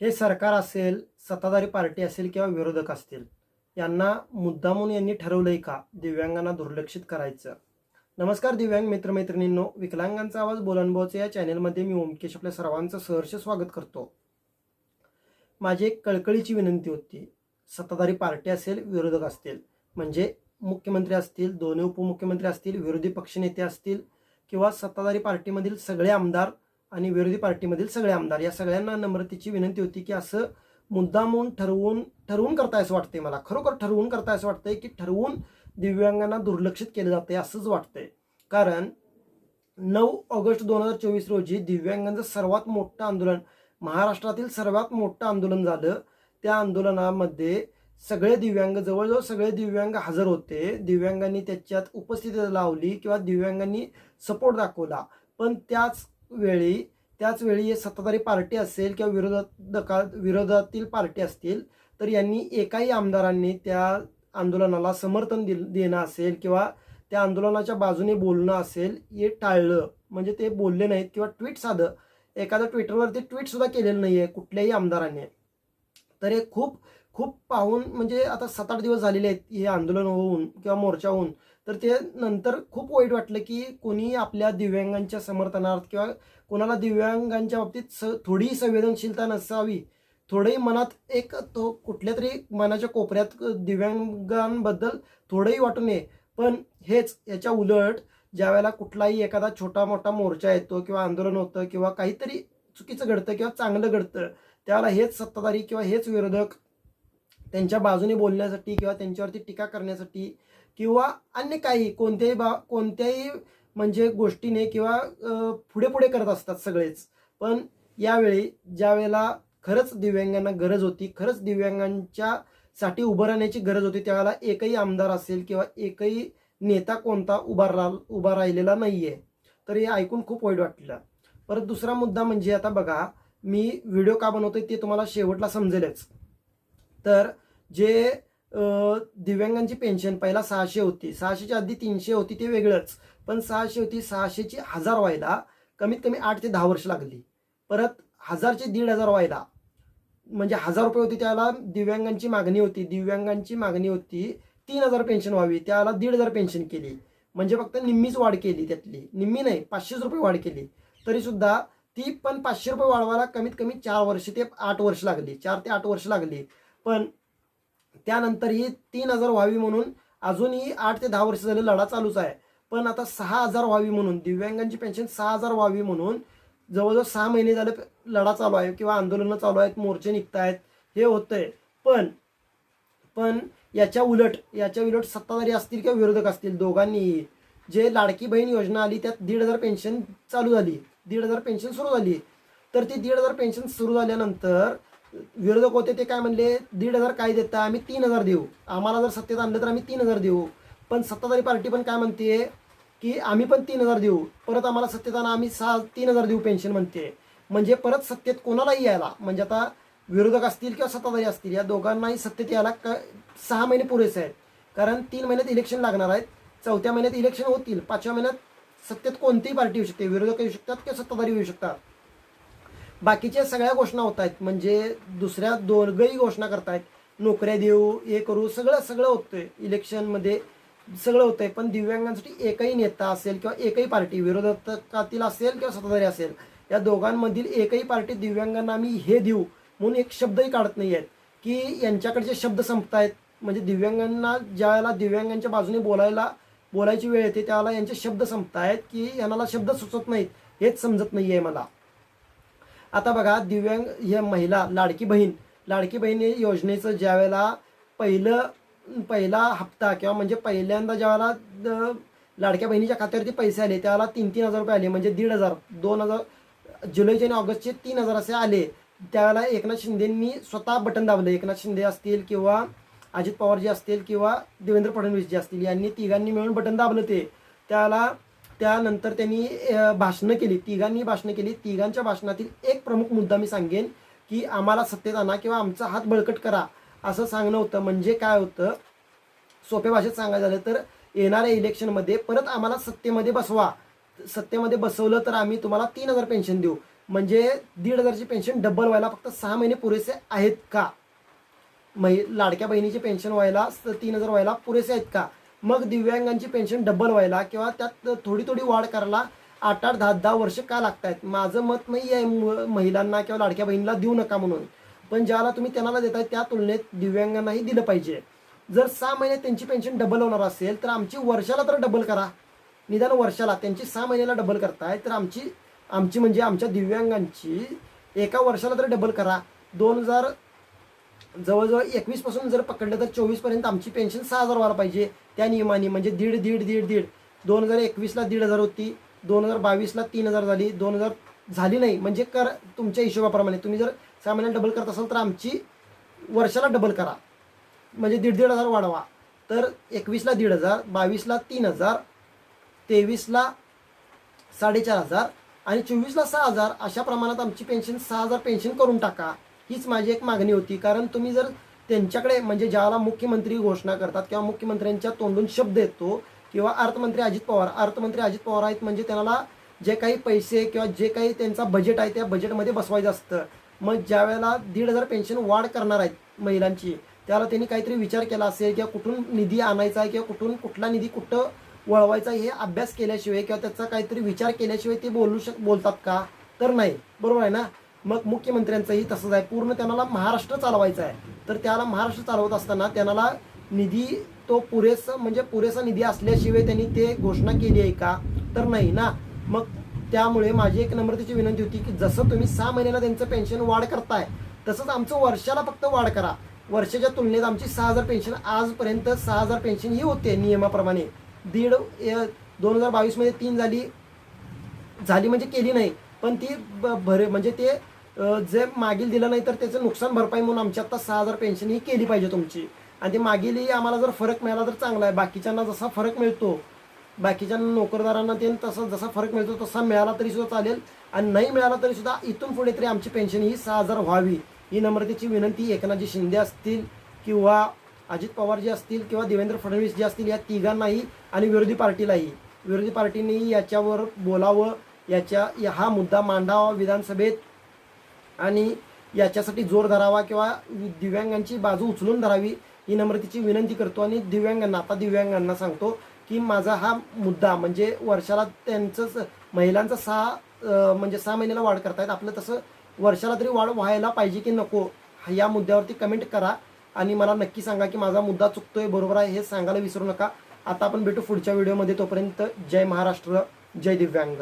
हे सरकार असेल सत्ताधारी पार्टी असेल किंवा विरोधक असतील यांना मुद्दामून यांनी ठरवलंय का? दिव्यांगांना दुर्लक्षित करायचं. नमस्कार दिव्यांग मित्रमैत्रिणींनो विकलांगांचा आवाज बोलनभावचं या चॅनेलमध्ये मी ओमकेश आपल्या सर्वांचं सहर्ष स्वागत करतो. माझी एक कळकळीची विनंती होती सत्ताधारी पार्टी असेल विरोधक असतील म्हणजे मुख्यमंत्री असतील दोन्ही उपमुख्यमंत्री असतील विरोधी पक्षनेते असतील किंवा सत्ताधारी पार्टीमधील सगळे आमदार आणि विरोधी पार्टीमधील सगळे आमदार या सगळ्यांना नम्रतेची विनंती होती की असं मुद्दामून ठरवून ठरवून करताय असं वाटतंय मला. खरोखर ठरवून करताय असं वाटतंय की ठरवून दिव्यांगांना दुर्लक्षित केलं जातंय असंच वाटतंय. कारण नऊ ऑगस्ट दोन हजार चोवीस रोजी दिव्यांगांचं सर्वात मोठं आंदोलन महाराष्ट्रातील सर्वात मोठं आंदोलन झालं. त्या आंदोलनामध्ये सगळे दिव्यांग जवळजवळ सगळे दिव्यांग हजर होते. दिव्यांगांनी त्याच्यात उपस्थिती लावली किंवा दिव्यांगांनी सपोर्ट दाखवला. पण त्याच वेळी त्याच वेळी सत्ताधारी पार्टी असेल किंवा विरोधात विरोधातील पार्टी असतील तर यांनी एकाही आमदारांनी त्या आंदोलनाला समर्थन दिल देणं असेल किंवा त्या आंदोलनाच्या बाजूने बोलणं असेल हे टाळलं. म्हणजे ते बोलले नाहीत किंवा ट्विट साधं एखादं ट्विटरवरती ट्विटसुद्धा केलेलं नाही आहे कुठल्याही आमदारांनी. तर हे खूप खूप पाहून म्हणजे आता सात आठ दिवस झालेले आहेत हे आंदोलन होऊन किंवा मोर्चा होऊन तर ते नंतर खूप वाईट वाटलं की कोणी आपल्या दिव्यांगांच्या समर्थनार्थ किंवा कोणाला दिव्यांगांच्या बाबतीत स थोडी संवेदनशीलता नसावी थोडंही मनात एक तो कुठल्या तरी मनाच्या कोपऱ्यात दिव्यांगांबद्दल थोडंही वाटू नये. पण हेच याच्या उलट ज्यावेळेला कुठलाही एखादा छोटा मोठा मोर्चा येतो किंवा आंदोलन होतं किंवा काहीतरी चुकीचं घडतं किंवा चांगलं घडतं त्यावेळेला हेच सत्ताधारी किंवा हेच विरोधक त्यांच्या बाजूने बोलण्यासाठी किंवा त्यांच्यावरती टीका करण्यासाठी किंवा अन्य काही कोणत्याही बा कोणत्याही म्हणजे गोष्टीने किंवा पुढे पुढे करत असतात सगळेच. पण यावेळी ज्या वेळेला खरंच दिव्यांगांना गरज होती खरंच दिव्यांगांच्या साठी उभं राहण्याची गरज होती त्यावेळेला एकही आमदार असेल किंवा एकही नेता कोणता उभा राह उभा राहिलेला नाही आहे तर हे ऐकून खूप वाईट वाटलं. परत दुसरा मुद्दा म्हणजे आता बघा मी व्हिडिओ का बनवतोय ते तुम्हाला शेवटला समजेलच. तर जे दिव्यांगांची पेन्शन पहिला सहाशे होती. सहाशेच्या आधी तीनशे होती ते वेगळंच. पण सहाशे होती सहाशेची हजार व्हायला कमीत कमी आठ ते दहा वर्ष लागली. परत हजारचे दीड हजार व्हायला म्हणजे हजार रुपये होती त्याला दिव्यांगांची मागणी होती. दिव्यांगांची मागणी होती तीन हजार पेन्शन व्हावी. त्याला दीड हजार पेन्शन केली. म्हणजे फक्त निम्मीच वाढ केली त्यातली. निम्मी नाही पाचशेच रुपये वाढ केली. तरी सुद्धा ती पण पाचशे रुपये वाढवायला कमीत कमी चार वर्ष ते आठ वर्ष लागली. चार ते आठ वर्ष लागली. पण त्यानंतर ही तीन हजार व्हावी म्हणून अजूनही आठ ते दहा वर्ष झाले लढा चालूच आहे. पण आता सहा हजार व्हावी म्हणून दिव्यांगांची पेन्शन सहा हजार व्हावी म्हणून जवळजवळ सहा महिने झाले लढा चालू आहे किंवा आंदोलनं चालू आहेत मोर्चे निघतायत हे होतंय. पण पण याच्या उलट याच्या उलट सत्ताधारी असतील किंवा विरोधक असतील दोघांनीही जे लाडकी बहीण योजना आली त्यात दीड हजार पेन्शन चालू झाली. दीड हजार पेन्शन सुरू झाली. तर ती दीड हजार पेन्शन सुरू झाल्यानंतर विरोधक होते ते काय म्हणले दीड हजार काय देता आम्ही तीन हजार देऊ. आम्हाला जर सत्तेत आणलं तर आम्ही तीन हजार देऊ. पण सत्ताधारी पार्टी पण काय म्हणते की आम्ही पण तीन हजार देऊ. परत आम्हाला सत्तेत आणा आम्ही सहा तीन हजार देऊ पेन्शन म्हणते. म्हणजे परत सत्तेत कोणालाही यायला म्हणजे आता विरोधक असतील किंवा सत्ताधारी असतील या दोघांनाही सत्तेत यायला क सहा महिने पुरेसे आहेत. कारण तीन महिन्यात इलेक्शन लागणार आहेत चौथ्या महिन्यात इलेक्शन होतील पाचव्या महिन्यात सत्तेत कोणतीही पार्टी येऊ शकते विरोधक येऊ शकतात किंवा सत्ताधारी येऊ शकतात. बाकीच्या सगळ्या घोषणा होत आहेत म्हणजे दुसऱ्या दोघंही घोषणा करतायत. नोकऱ्या देऊ हे करू सगळं सगळं होतंय. इलेक्शनमध्ये सगळं होतंय. पण दिव्यांगांसाठी एकही नेता असेल किंवा एकही पार्टी विरोधकातील असेल किंवा सत्ताधारी असेल या दोघांमधील एकही पार्टी दिव्यांगांना आम्ही हे देऊ म्हणून एक शब्दही काढत नाही आहेत की यांच्याकडचे शब्द संपत आहेत म्हणजे दिव्यांगांना ज्या वेळेला दिव्यांगांच्या बाजूने बोलायला बोलायची वेळ येते त्यावेळेला यांचे शब्द संपत आहेत की यांना शब्द सुचत नाहीत. हेच समजत नाही आहे मला. आता बघा दिव्यांग हे महिला लाडकी बहीण. लाडकी बहीण योजनेचं ज्या वेळेला पहिलं पहिला हप्ता किंवा म्हणजे पहिल्यांदा ज्या वेळेला द- लाडक्या बहिणीच्या खात्यावरती पैसे आले त्यावेळेला तीन तीन हजार रुपये आले. म्हणजे दीड हजार दोन हजार जुलैचे आणि ऑगस्टचे तीन हजार असे आले. त्यावेळेला एकनाथ शिंदेंनी स्वतः बटन दाबलं. एकनाथ शिंदे असतील किंवा अजित पवारजी असतील किंवा देवेंद्र फडणवीसजी असतील यांनी तिघांनी मिळून बटन दाबलं ते. त्याला त्यानंतर त्यांनी भाषणं केली. तिघांनी भाषणं केली. तिघांच्या भाषणातील एक प्रमुख मुद्दा मी सांगेन की आम्हाला सत्तेत आणा किंवा आमचा हात बळकट करा असं सांगणं होतं. म्हणजे काय होतं? सोप्या भाषेत सांगायचं झालं तर येणाऱ्या इलेक्शनमध्ये परत आम्हाला सत्तेमध्ये बसवा. सत्तेमध्ये बसवलं तर आम्ही तुम्हाला तीन हजार पेन्शन देऊ. म्हणजे दीड हजारची पेन्शन डबल व्हायला फक्त सहा महिने पुरेसे आहेत का? महि लाडक्या बहिणीची पेन्शन व्हायला तीन हजार व्हायला पुरेसे आहेत का? मग दिव्यांगांची पेन्शन डबल व्हायला किंवा त्यात थोडी थोडी वाढ करायला आठ आठ दहा दहा वर्ष का लागत आहेत माझं मत नाही आहे मु- महिलांना किंवा लाडक्या बहिणीला देऊ नका म्हणून. पण ज्याला तुम्ही त्यांना देताय त्या तुलनेत दिव्यांगांनाही दिलं पाहिजे. जर सहा महिने त्यांची पेन्शन डबल होणार असेल तर आमची वर्षाला तर डबल करा. निदान वर्षाला. त्यांची सहा महिन्याला डबल करताय तर आमची आमची म्हणजे आमच्या दिव्यांगांची एका वर्षाला तर डबल करा. दोन हजार जवळजवळ एकवीसपासून जर पकडलं तर चोवीसपर्यंत आमची पेन्शन सहा हजार व्हायला पाहिजे. त्या नियमाने म्हणजे दीड दीड दीड दीड. दोन हजार एकवीसला दीड हजार होती. दोन हजार बावीसला तीन हजार झाली. दोन हजार झाली नाही. म्हणजे कर तुमच्या हिशोबाप्रमाणे. तुम्ही जर सहा महिन्यात डबल करत असाल तर आमची वर्षाला डबल करा. म्हणजे दीड दीड हजार वाढवा. तर एकवीसला दीड हजार बावीसला तीन हजार तेवीसला साडेचार हजार आणि चोवीसला सहा हजार अशा प्रमाणात आमची पेन्शन सहा हजार पेन्शन करून टाका. हीच माझी एक मागणी होती. कारण तुम्ही जर त्यांच्याकडे म्हणजे ज्याला मुख्यमंत्री घोषणा करतात किंवा मुख्यमंत्र्यांच्या तोंडून शब्द येतो किंवा अर्थमंत्री अजित पवार अर्थमंत्री अजित पवार आहेत म्हणजे त्यांना जे काही पैसे किंवा जे काही त्यांचा बजेट आहे त्या बजेटमध्ये बसवायचं असतं. मग ज्या वेळेला दीड हजार पेन्शन वाढ करणार आहेत महिलांची त्याला त्यांनी काहीतरी विचार केला असेल किंवा कुठून निधी आणायचा आहे किंवा कुठून कुठला निधी कुठं वळवायचा हे अभ्यास केल्याशिवाय किंवा त्याचा काहीतरी विचार केल्याशिवाय ते बोलू शक बोलतात का? तर नाही. बरोबर आहे ना? मग मुख्यमंत्र्यांचंही तसंच आहे. पूर्ण त्यांना महाराष्ट्र चालवायचा आहे. तर त्याला महाराष्ट्र चालवत असताना त्यांना निधी तो पुरेसा म्हणजे पुरेसा निधी असल्याशिवाय त्यांनी ते घोषणा केली आहे का? तर नाही ना. मग त्यामुळे माझी एक नम्रतेची विनंती होती की जसं तुम्ही सहा महिन्याला त्यांचं पेन्शन वाढ करताय तसंच आमचं वर्षाला फक्त वाढ करा. वर्षाच्या तुलनेत आमची सहा हजार पेन्शन आजपर्यंत सहा हजार पेन्शन ही होते नियमाप्रमाणे. दीड दोन हजार बावीसमध्ये तीन झाली झाली म्हणजे केली नाही. पण ती ब- भरे म्हणजे ते जे मागील दिलं नाही तर त्याचं नुकसान भरपाई म्हणून आमची आता सहा हजार पेन्शन ही केली पाहिजे तुमची. आणि ते मागीलही आम्हाला जर फरक मिळाला तर चांगला आहे. बाकीच्यांना जसा फरक मिळतो बाकीच्या नोकरदारांना ते तसा जसा फरक मिळतो तसा मिळाला तरी सुद्धा चालेल. आणि नाही मिळाला तरी सुद्धा इथून पुढे तरी आमची पेन्शन ही सहा हजार व्हावी. ही नम्रतेची विनंती. एकनाथजी शिंदे असतील किंवा अजित पवार जे असतील किंवा देवेंद्र फडणवीस जे असतील या तिघांनाही आणि विरोधी पार्टीलाही. विरोधी पार्टीनेही याच्यावर बोलावं. याच्या या- हा मुद्दा मांडावा विधानसभेत आणि याच्यासाठी जोर धरावा किंवा दिव्यांगांची बाजू उचलून धरावी ही नम्रतेची विनंती करतो आणि दिव्यांगांना आता दिव्यांगांना सांगतो की माझा हा मुद्दा म्हणजे वर्षाला त्यांचंच महिलांचा सहा म्हणजे सहा महिन्याला वाढ करतायत. आपलं तसं वर्षाला तरी वाढ व्हायला पाहिजे की नको या मुद्द्यावरती कमेंट करा आणि मला नक्की सांगा की माझा मुद्दा चुकतोय बरोबर आहे हे सांगायला विसरू नका. आता आपण भेटू पुढच्या व्हिडिओमध्ये. तोपर्यंत जय महाराष्ट्र जय दिव्यांग.